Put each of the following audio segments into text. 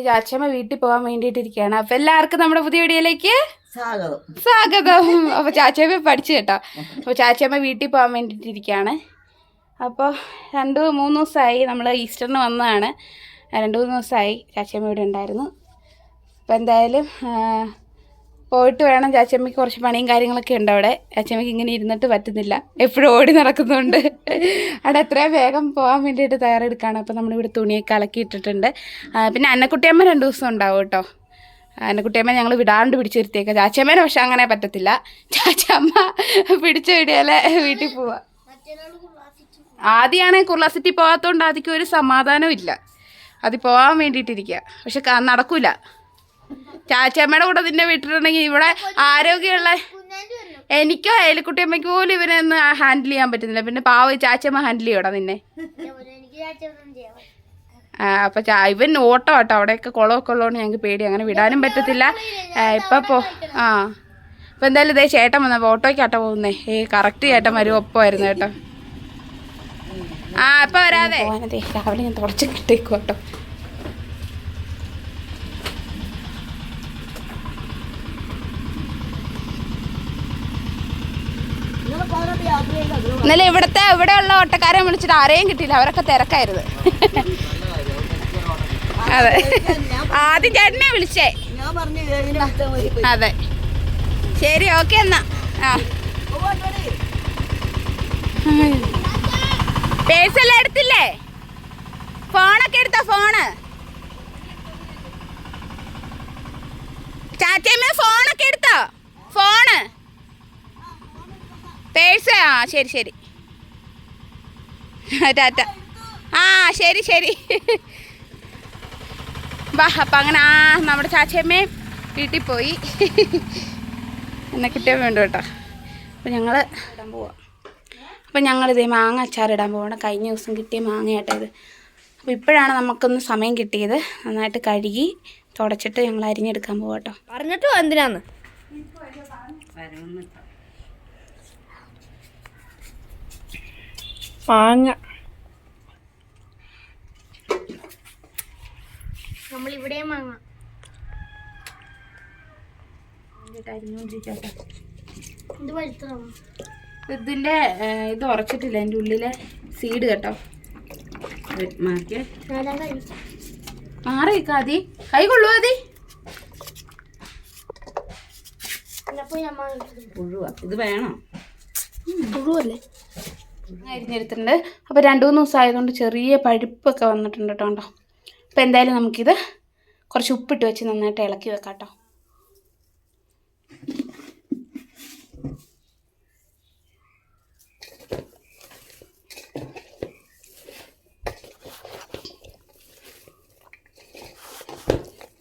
ചാച്ചമ്മ വീട്ടിൽ പോകാൻ വേണ്ടിയിട്ടിരിക്കുകയാണ്. അപ്പൊ എല്ലാവർക്കും നമ്മുടെ പുതിയ വീഡിയോയിലേക്ക് സ്വാഗതം. സ്വാഗതം. അപ്പൊ ചാച്ചമ്മ പഠിച്ചു കേട്ടോ. അപ്പൊ ചാച്ചമ്മ വീട്ടിൽ പോകാൻ വേണ്ടിയിട്ടിരിക്കുകയാണ്. അപ്പോൾ രണ്ട് മൂന്ന് ദിവസമായി നമ്മൾ ഈസ്റ്ററിന് വന്നതാണ്. രണ്ട് മൂന്ന് ദിവസമായി ചാച്ചമ്മ ഇവിടെ ഉണ്ടായിരുന്നു. അപ്പോൾ എന്തായാലും പോയിട്ട് വേണം ചാച്ചമ്മയ്ക്ക് കുറച്ച് പണിയും കാര്യങ്ങളൊക്കെ ഉണ്ട് അവിടെ. ചാച്ചമ്മയ്ക്ക് ഇങ്ങനെ ഇരുന്നിട്ട് പറ്റുന്നില്ല. എപ്പോഴും ഓടി നടക്കുന്നുണ്ട്. അവിടെ എത്രയും വേഗം പോകാൻ വേണ്ടിയിട്ട് തയ്യാറെടുക്കുകയാണ് അപ്പോൾ നമ്മളിവിടെ തുണിയൊക്കെ അലക്കിയിട്ടിട്ടുണ്ട് പിന്നെ അന്നക്കുട്ടിയമ്മ രണ്ട് ദിവസം ഉണ്ടാവും കേട്ടോ. അന്നക്കുട്ടിയമ്മ ഞങ്ങൾ വിടാണ്ട് പിടിച്ചിരുത്തിയേക്കാം. ചാച്ചമ്മേനെ പക്ഷെ അങ്ങനെ പറ്റത്തില്ല. ചാച്ചമ്മ പിടിച്ചു വിടിയാലേ വീട്ടിൽ പോവാ. ആദ്യമാണെങ്കിൽ കുർള സിറ്റി പോകാത്തതുകൊണ്ട് ആദ്യം ഒരു സമാധാനവും ഇല്ല. അത് പോകാൻ വേണ്ടിയിട്ടിരിക്കുക പക്ഷെ നടക്കൂല. ചാച്ചമ്മയുടെ കൂടെ നിന്നെ വിട്ടിട്ടുണ്ടെങ്കിൽ ഇവിടെ ആരോഗ്യമുള്ള എനിക്കോ ഏലിക്കുട്ടിയമ്മയ്ക്ക് പോലും ഇവനെ ഒന്ന് ഹാൻഡിൽ ചെയ്യാൻ പറ്റുന്നില്ല. പിന്നെ പാവ ചാച്ചമ്മ ഹാൻഡിൽ ചെയ്യടാ നിന്നെ? അപ്പൊ ഇവൻ ഓട്ടോ കേട്ടോ അവിടെയൊക്കെ കുളമൊക്കെ ഉള്ളതുകൊണ്ട് ഞങ്ങൾക്ക് പേടി. അങ്ങനെ വിടാനും പറ്റത്തില്ല. ഇപ്പൊ പോ ആ. അപ്പൊ എന്തായാലും ഇതേ ചേട്ടൻ വന്ന ഓട്ടോയ്ക്കാട്ടോ പോകുന്നേ. ഏ കറക്റ്റ് ചേട്ടൻ വരും. ഒപ്പമായിരുന്നു കേട്ടോ. ആ ഇപ്പൊ വരാതെ. രാവിലെ ഞാൻ തുടച്ച് കിട്ടേക്കും കേട്ടോ. ഇന്നലെ ഇന്നലെ ഇവിടുത്തെ ഇവിടെയുള്ള ഓട്ടക്കാരെ വിളിച്ചിട്ട് ആരെയും കിട്ടിയില്ല. അവരൊക്കെ തിരക്കായിരുന്നു. അതെ. ആദ്യം ചേട്ടനെ വിളിച്ചേ. അതെ. ശരി ഓക്കെ എന്നാ. ആ. പേഴ്സെല്ലാം എടുത്തില്ലേ? ഫോണൊക്കെ എടുത്തോ ഫോണ്? ചാച്ചയമ്മ ഫോണൊക്കെ എടുത്തോ? ഫോണ്? പേഴ്സ്? ആ ശരി ശരി. ടാറ്റ. ആ ശരി ശരി. വാ അപ്പം അങ്ങനെ ആ നമ്മുടെ ചാച്ചയമ്മയും വീട്ടിൽ പോയി. എന്നെ കിട്ടിയാൽ വേണ്ട കേട്ടോ. അപ്പം ഞങ്ങൾ ഇടാൻ പോവാം. അപ്പം ഞങ്ങളിതേ മാങ്ങ അച്ചാറിടാൻ പോകണം കഴിഞ്ഞ ദിവസം കിട്ടിയ മാങ്ങയാട്ടത് ഇത്. അപ്പോൾ ഇപ്പോഴാണ് നമുക്കൊന്ന് സമയം കിട്ടിയത്. നന്നായിട്ട് കഴുകി തുടച്ചിട്ട് ഞങ്ങൾ അരിഞ്ഞെടുക്കാൻ പോവാം കേട്ടോ. പറഞ്ഞിട്ടോ എന്തിനാന്ന്? മാങ്ങ. നമ്മളിവിടെ മാങ്ങ. ഇത് ഇതിന്റെ ഇത് ഉറച്ചിട്ടില്ല. എന്റെ ഉള്ളിലെ സീഡ് കേട്ടോ. മാറിക്കാതി മാറി കാതി കൈ കൊള്ളുവാ അതി പുഴുവാ. ഇത് വേണം? പുഴുവല്ലേ? അരിഞ്ഞെടുത്തിട്ടുണ്ട്. അപ്പോൾ രണ്ട് മൂന്ന് ദിവസം ആയതുകൊണ്ട് ചെറിയ പഴുപ്പൊക്കെ വന്നിട്ടുണ്ട് കേട്ടോ കണ്ടോ. അപ്പോൾ എന്തായാലും നമുക്കിത് കുറച്ച് ഉപ്പിട്ട് വെച്ച് നന്നായിട്ട് ഇളക്കി വെക്കാം കേട്ടോ.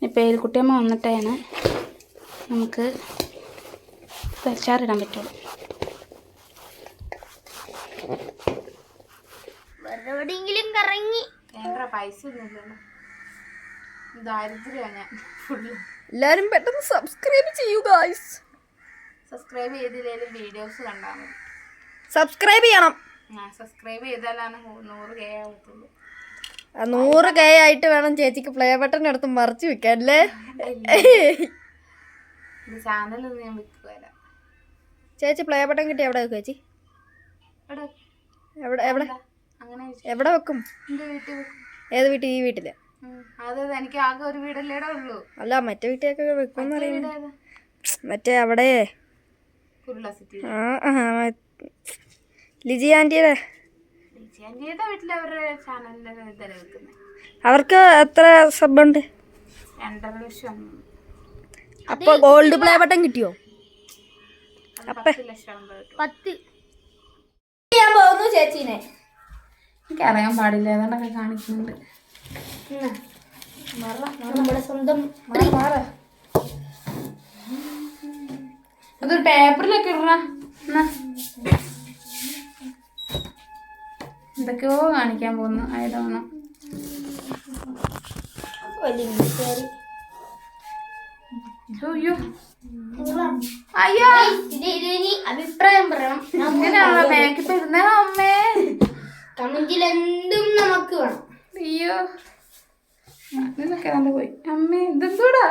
ഇപ്പോൾ ഏൽക്കുട്ടിയമ്മ വന്നിട്ടാണ്. നമുക്ക് തച്ചാറിടാൻ പറ്റുള്ളൂ. എവിടെയെങ്കിലും കറങ്ങി. വേണ്ട പൈസ ഒന്നുമില്ലല്ലോ. ദാരിദ്ര്യമാണ് ഞാൻ. ഫുള്ള് എല്ലാരും പെട്ടെന്ന് സബ്സ്ക്രൈബ് ചെയ്യൂ ഗായ്സ് സബ്സ്ക്രൈബ് ചെയ്തില്ലെങ്കിലും വീഡിയോസ് കണ്ടാൽ മതി. സബ്സ്ക്രൈബ് ചെയ്യണം. ആ സബ്സ്ക്രൈബ് ചെയ്താലാണ് നൂറ് കെ ആവത്തുള്ളൂ. ആ, നൂറ് കെ ആയിട്ട് വേണം ചേച്ചിക്ക് പ്ലേ ബട്ടൺ എടുത്ത് മറിച്ച് വെക്കാല്ലേ ചാനലൊന്നും ഞാൻ വിൽക്കുകയില്ല ചേച്ചി പ്ലേ ബട്ടൺ കിട്ടി എവിടെ വെക്കും ചേച്ചി? എവിടെ? എവിടെ എവിടെ അങ്ങനെ എവിടെ വെക്കും? ഏത് വീട്ടിൽ? ഈ വീട്ടിൽ. എനിക്ക് ആകെ ഒരു വീടല്ലേടെ ഉള്ളൂ. അല്ല മറ്റേ വീട്ടിലേക്കൊക്കെ വെക്കും മറ്റേ അവിടെ. ലിജി ആന്റിയുടെ അവർക്ക് എത്ര സബ് ഉണ്ട് അപ്പൊ ഗോൾഡ് പ്ലേ ബട്ടൺ കിട്ടിയോ? അപ്പൊ. പത്ത് ഞാൻ പോകുന്നു ചേച്ചീനെ. എനിക്ക് അറിയാൻ പാടില്ല ഏതാണ്ടൊക്കെ കാണിക്കുന്നുണ്ട്. നമ്മുടെ സ്വന്തം അതൊരു പേപ്പറിലൊക്കെ ഇടണ. എന്തൊക്കെയോ കാണിക്കാൻ പോകുന്നു ആയതാണ്? അയ്യോ അയ്യോ. അഭിപ്രായം പറയണം. ഇങ്ങനെയാണോ മേക്കപ്പ് ഇടുന്ന അമ്മേ. കമന്റിൽ എന്തും നമുക്ക് വേണം അയ്യോ. നിന്നൊക്കെ നല്ല പോയി. അമ്മേ ഇതെന്തൂടാ?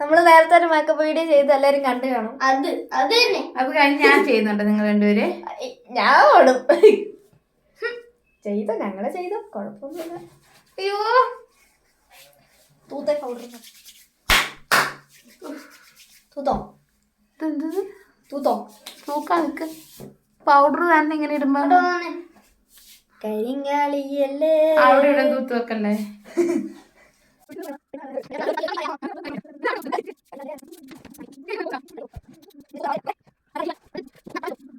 നമ്മൾ നേരത്തെ ഒരു മേക്കപ്പ് വീഡിയോ ചെയ്ത് എല്ലാരും കണ്ടു കാണും. അത് അത് തന്നെ. അത് കഴിഞ്ഞ് ഞാൻ ചെയ്യുന്നുണ്ട് നിങ്ങൾ രണ്ടുപേര്? ഞാൻ ഓടും. ചെയ്തോ ഞങ്ങളെ ചെയ്തോ കുഴപ്പമൊന്നുമില്ല. അയ്യോ. തൂത്തെ പൗഡർ തൂത്തോ? തൂത്തോ? തൂക്കാൻ നിക്ക്. പൗഡർ തന്നെ ഇങ്ങനെ ഇടുമ്പോ കരിങ്കാളിയല്ലേ അവിടെ ഇവിടെ തൂത്ത് വെക്കല്ലേ?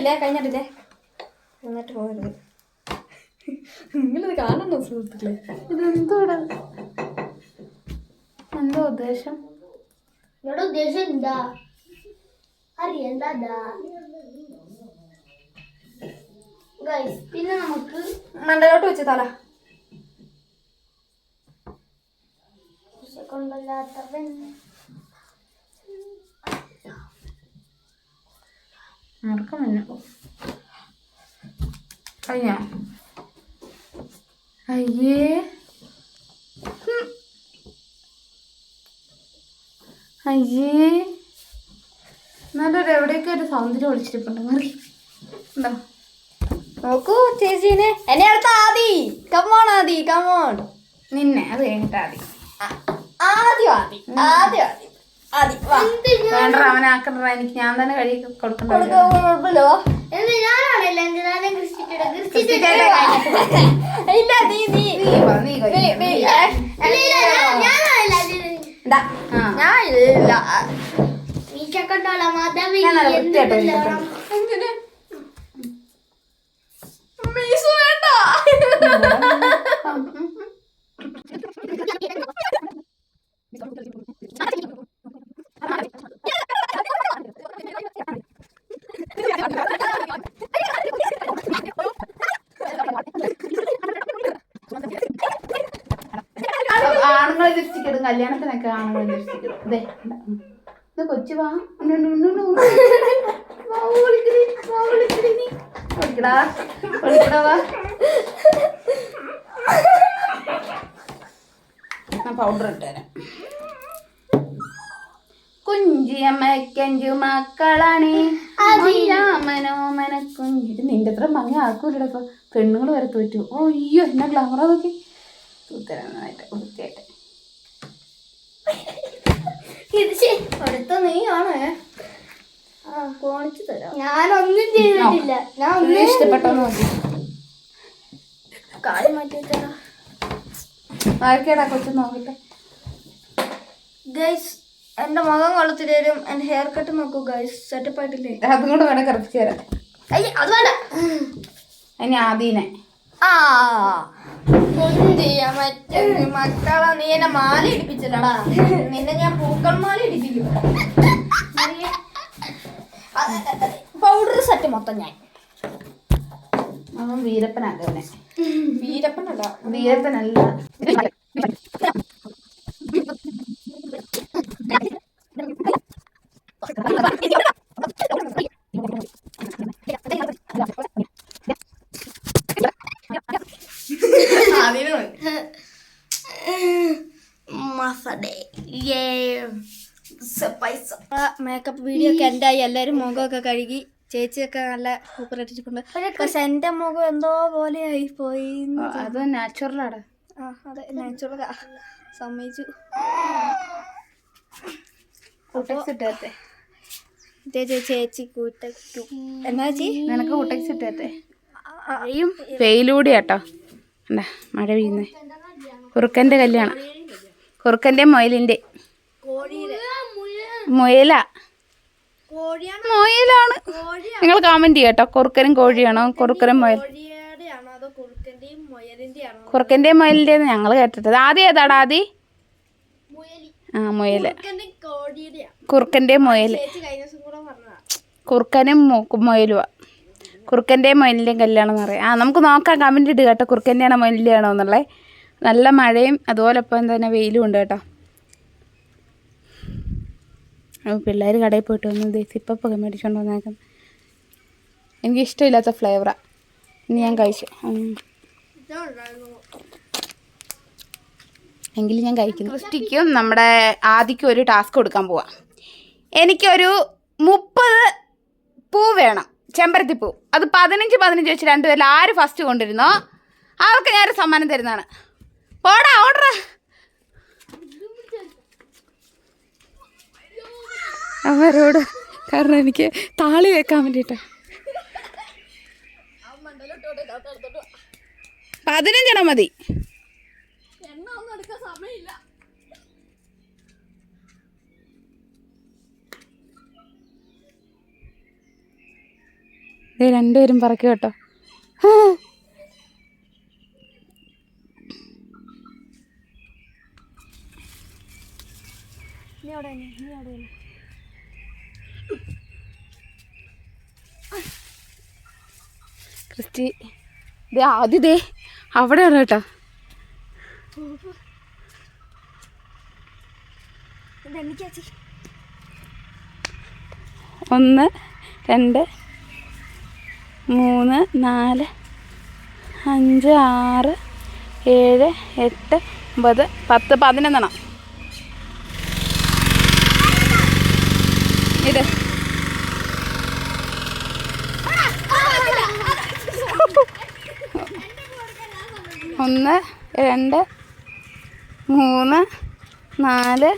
കഴിഞ്ഞിട്ടില്ലേ? കഴിഞ്ഞിട്ടില്ലേ? എന്നിട്ട് പോകരുത് നിങ്ങളിത് കാണണോ സുഹൃത്തുക്കളെ? ഇതെന്തോടാ? എന്തോ ഉദ്ദേശം? ഇവിടെ ഉദ്ദേശം എന്താ? അറിയണ്ടാ പിന്നെ നമുക്ക് മണ്ടലോട്ട് വെച്ച് തല. കൊണ്ടല്ലാത്തവൻ ആർക്കും മുന്നു. കഴിഞ്ഞ? അയ്യേ. അയ്യേ. നല്ലൊരു എവിടെയൊക്കെ ഒരു സൗന്ദര്യം ഒളിച്ചിരിപ്പുണ്ട്. മറി. എന്താ നോക്കൂ ചേച്ചീനെ. എന്നെ അടുത്ത ആദി. കമോൺ ആദി കമോൺ നിന്നെ. അത് കഴിഞ്ഞിട്ട് ആദി. ആദ്യം ആദി. ആദ്യം ആദി. വേണ്ട അവനാക്കണ്ട എനിക്ക് ഞാൻ തന്നെ കഴുകി കൊടുക്കണ്ട കൊടുക്കാൻ കുഴപ്പമില്ല വാ. എന്ന് ഞാനാണല്ലോ എന്തിനാലും ക്രിസ്റ്റിയുടെ ക്രിസ്റ്റി ഇല്ല നീ നീ നീ വാ, നീ കഴുകി. നീ- നീ, ഏ, ഞാനാണല്ലോ ഇതാ. ആ. ഞാൻ ഇല്ല നീച്ചക്കൊണ്ടോളാം മാതാവ് ഞാൻ നല്ല വൃത്തിയായിട്ട് എന്തില്ല കഴുകിയിട്ടുണ്ട്. മീസു വേണ്ട ആണുങ്ങളെ ലിപ്സ്റ്റിക് ഇടും കല്യാണത്തിനൊക്കെ ഇതാ, ഉം. ഇത് കൊച്ചു വാ. വാ, വിളിക്കടി, വിളിക്കടി പൗഡർ ഇട്ടുതരാം കുഞ്ചിയമ്മയ്ക്കഞ്ചു മക്കളാണ്. മനോമന നിന്റെ അത്ര മങ്ങ ആക്കൂലടാ ഇപ്പൊ. പെണ്ണുങ്ങൾ വരെ തോറ്റു. ഓ അയ്യോ എന്നാ ഗ്ലാമറ നോക്കി. തൂത്തരാൻ വൃത്തിയായിട്ട്. ശരി. അടുത്ത നീയാണ് കാണിച്ചു തരാം. ഞാനൊന്നും ചെയ്തിട്ടില്ല. ഞാൻ ഒന്നും ഇഷ്ടപ്പെട്ടോ നോക്കി കാര്യം മാറ്റി വെച്ചാ ആർക്കേടാ കൊച്ചു നോക്കട്ടെ. ഗൈസ് എന്റെ മുഖം കൊളുത്തി തരും എന്റെ ഹെയർ കട്ട് നോക്കൂ ഗൈസ്. സെറ്റപ്പ് ആയിട്ടില്ലേ? അതും കൂടെ വേണേ കറപ്പിച്ച് തരാം. അയ്യ അത് വേണ്ട. അതിന് ആദീനെ. ആ. കുഞ്ചിയ മറ്റേ മക്കളെ നീ എന്നെ മാല ഇടിപ്പിച്ചില്ലടാ നിന്നെ ഞാൻ പൂക്കൾ മാല ഇടിപ്പിക്കും. പൗഡർ സെറ്റ് മൊത്തം ഞാൻ. അവൻ വീരപ്പനാണ് വീരപ്പനല്ല. വീരപ്പനല്ല അതിന് മസഡേ പൈസ മേക്കപ്പ് വീഡിയോ ഒക്കെ എന്തായി? എല്ലാരും മുഖമൊക്കെ കഴുകി. ചേച്ചിയൊക്കെ നല്ല സൂപ്പർ ഇട്ടിട്ടുണ്ട് പക്ഷെ എന്റെ മുഖം എന്തോ പോലെ ആയി പോയി അത് നാച്ചുറലാണ് ആ അതെ നാച്ചുറൽ സമ്മതിച്ചു. ചേച്ചി ചേച്ചി കൂട്ടു എന്നാ ചേച്ചി? നിനക്ക് കൂട്ടക്സ് ഇട്ടേ മഴയും വെയിലൂടെ കേട്ടോ എന്താ മഴ പെയ്യുന്നേ. കുറുക്കന്റെ കല്യാണം. കുറുക്കന്റെ മൊയലിന്റെ മുയല. മുയലാണ്. നിങ്ങൾ കമന്റ് ചെയ്യട്ടോ. കുറുക്കനും കോഴിയാണോ? കുറുക്കനും മുയൽ കുറുക്കന്റെയും മുയലിന്റെ ആണോ കുറുക്കന്റെയും മുയലിന്റെയും ഞങ്ങൾ കേട്ടിട്ടത്. ആദ്യം ഏതാടാ ആദി? ആ മുയൽ. കുറുക്കന്റെ മുയൽ. മുയൽ കുറുക്കനും മുയലുവാ. കുറുക്കന്റെയും മുയലിന്റെയും കല്യാണം എന്ന് പറയാം. ആ നമുക്ക് നോക്കാം കമന്റ് ഇട്ട് കേട്ടോ. കുറുക്കന്റെയാണോ മുയലിന്റെ ആണോ എന്നുള്ളത് നല്ല മഴയും അതുപോലെ ഇപ്പം തന്നെ വെയിലും ഉണ്ട് കേട്ടോ. പിള്ളേർ കടയിൽ പോയിട്ട് വന്ന് പുക മേടിച്ചുകൊണ്ട് വന്നേക്കാം. എനിക്ക് ഇഷ്ടമില്ലാത്ത ഫ്ലേവറാണ് ഇനി ഞാൻ കഴിച്ചു. എങ്കിലും ഞാൻ കഴിക്കുന്നു. സൃഷ്ടിക്കും. നമ്മുടെ ആദിക്കും ഒരു ടാസ്ക് കൊടുക്കാൻ പോവാം. എനിക്കൊരു മുപ്പത് പൂ വേണം. ചെമ്പരത്തി പൂ. അത് പതിനഞ്ച് പതിനഞ്ച് വെച്ച് രണ്ടുപേരിൽ ആര് ഫസ്റ്റ് കൊണ്ടിരുന്നോ അവർക്ക് ഞാനൊരു സമ്മാനം തരുന്നതാണ്. പോടാ ഓർഡർ അവരോട്. കാരണം എനിക്ക് താളി വെക്കാൻ വേണ്ടിയിട്ട്. പതിനഞ്ചെണ്ണം മതി. രണ്ടുപേരും പറക്കും കേട്ടോ. ക്രിസ്റ്റി ദേ ആദ്യം ദേ അവിടെയാണ് കേട്ടോ. ഒന്ന് രണ്ട് മൂന്ന് നാല് അഞ്ച് ആറ് ഏഴ് എട്ട് ഒമ്പത് പത്ത് പതിനൊന്നെണ്ണം ഇത് ഒന്ന് രണ്ട് മൂന്ന് നാല്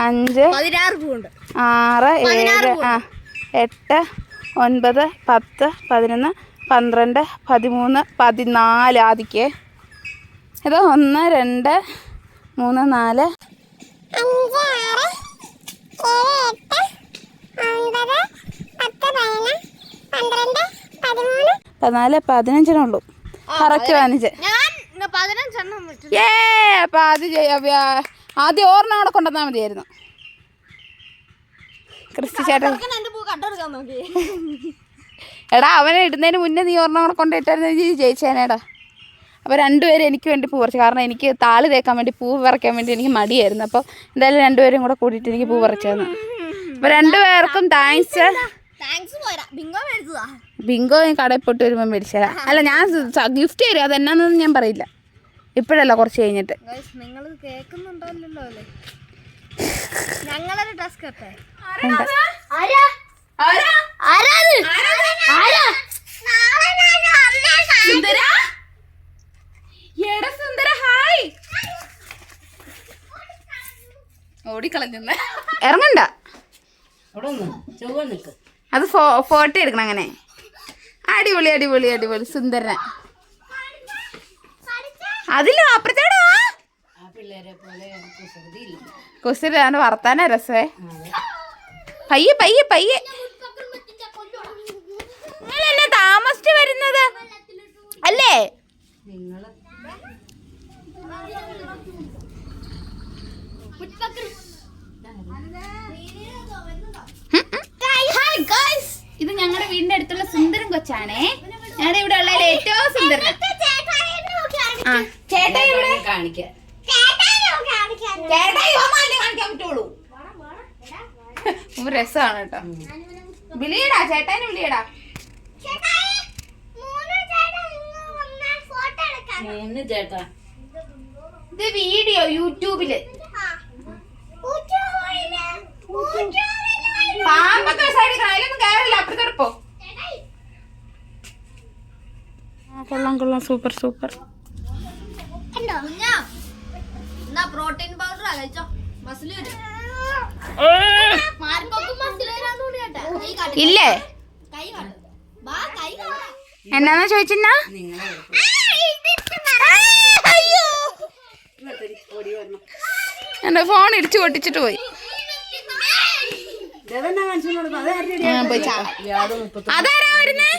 അഞ്ച് ആറ് ഏഴ് ആ എട്ട് ഒൻപത് പത്ത് പതിനൊന്ന് പന്ത്രണ്ട് പതിമൂന്ന് പതിനാല് ആദിക്ക്. ഇത് ഒന്ന് രണ്ട് മൂന്ന് നാല്. പതിനാല് പതിനഞ്ചിനേ ഉള്ളൂ കറക്റ്റ് പതിനഞ്ച് ഏ അപ്പം ആദ്യം ചെയ്യ- ആദ്യം ഓർമ്മ അവിടെ കൊണ്ടുവന്നാൽ മതിയായിരുന്നു ക്രിസ്റ്റി ചേട്ടൻ എടാ അവനെ ഇടുന്നതിന് മുന്നേ നീ ഒരെണ്ണം അവിടെ കൊണ്ടിട്ടായിരുന്നു ജയിച്ചേനേടാ അപ്പോൾ രണ്ടുപേരും എനിക്ക് വേണ്ടി പൂ പറിച്ചു കാരണം എനിക്ക് താളി തേക്കാൻ വേണ്ടി പൂ പറിക്കാൻ വേണ്ടി എനിക്ക് മടിയായിരുന്നു അപ്പോൾ എന്തായാലും രണ്ടുപേരും കൂടെ കൂടിയിട്ട് എനിക്ക് പൂ പറിച്ചു തന്നു അപ്പോൾ രണ്ടുപേർക്കും താങ്ക്സ് ബിങ്കോ ഞാൻ കടയിൽ പോയിട്ട് വരുമ്പോൾ മേടിച്ചു തരാം അല്ല ഞാൻ ഗിഫ്റ്റ് തരും അത് എന്നാന്നൊന്നും ഞാൻ പറയില്ല. ഇപ്പോഴല്ല കുറച്ച് കഴിഞ്ഞിട്ട്. നിങ്ങൾ കേൾക്കുന്നുണ്ടല്ലോ ഞങ്ങളൊരു ഓടിക്കളഞ്ഞ ഇറങ്ങണ്ട. ചൊവ്വ നിൽക്ക് അത് ഫോ ഫോട്ടോ എടുക്കണം അങ്ങനെ. അടിപൊളി അടിപൊളി അടിപൊളി. സുന്ദര അതില്ല അപ്പുറത്തേടാ? ആ പിള്ളേരെ പോലെ കുസൃതിയില്ല. കുസിരാണ് വർത്താന രസേ പയ്യെ പയ്യെ പയ്യെ. നിങ്ങളല്ലേ താമസിച്ച് വരുന്നത്? അല്ലേ? നിങ്ങൾ ഇത് ഞങ്ങളുടെ വീടിന്റെ അടുത്തുള്ള സുന്ദരം കൊച്ചാണേ. ഞാൻ ഇവിടെ ഉള്ള ഏറ്റവും സുന്ദരൻ ആ ചേട്ടാ ഇവിടെ? കാണിക്കാം. ചേട്ടാ കാണിക്കാൻ പറ്റുള്ളൂ? രസമാണ് കേട്ടോ. വിളിയടാ ചേട്ടാനെ വിളിയടാ. മൂന്ന് ചേട്ടാ ഇത് വീഡിയോ യൂട്യൂബിൽ. സൈഡിൽ അതിലൊന്നും കയറില്ല അപ്പുറത്തെടുപ്പോ കൊള്ളാം കൊള്ളാം. Super super. പ്രോട്ടീൻ പൗഡർ കഴിച്ചോ. മസിൽ ഇല്ലേ? എന്നാന്ന് ചോദിച്ചെന്നാ? എന്റെ ഫോൺ ഇടിച്ചു പൊട്ടിച്ചിട്ട് പോയി ഇതെന്നാ കാണിച്ചു കൊടുക്കും അത് ആരുടെ ആ, പോയി ചാ. വ്യാഴം മുപ്പത്തി അതാരാ വരുന്നേ?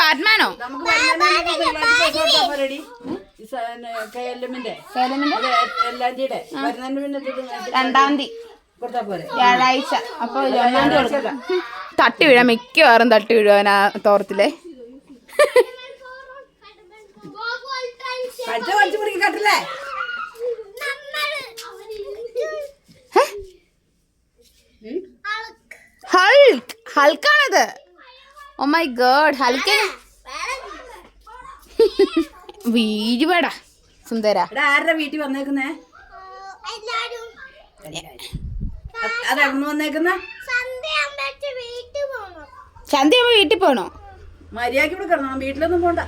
ബാറ്റ്മാനോ? രണ്ടാം തീയതി? വ്യാഴാഴ്ച. അപ്പൊ ഒന്നാം തീയതി കൊടുക്കാം. തട്ടി വീഴാം. മിക്കവാറും തട്ടി വീഴുവാൻ തോർത്തില്ലേ കട്ടില്ലേ? ഹൾക്ക് ഹൾക്കാണത് ഓ മൈ ഗോഡ് ഹൽക്ക വീഴുവാടാ സുന്ദര. എടാ ആരുടെ വീട്ടിൽ വന്നേക്കുന്നേ? ചന്ത വന്നേക്കുന്ന? വീട്ടിൽ പോണോ. മര്യാദയ്ക്ക് ഇവിടെ കിടന്നോ വീട്ടിലൊന്നും പോണ്ട.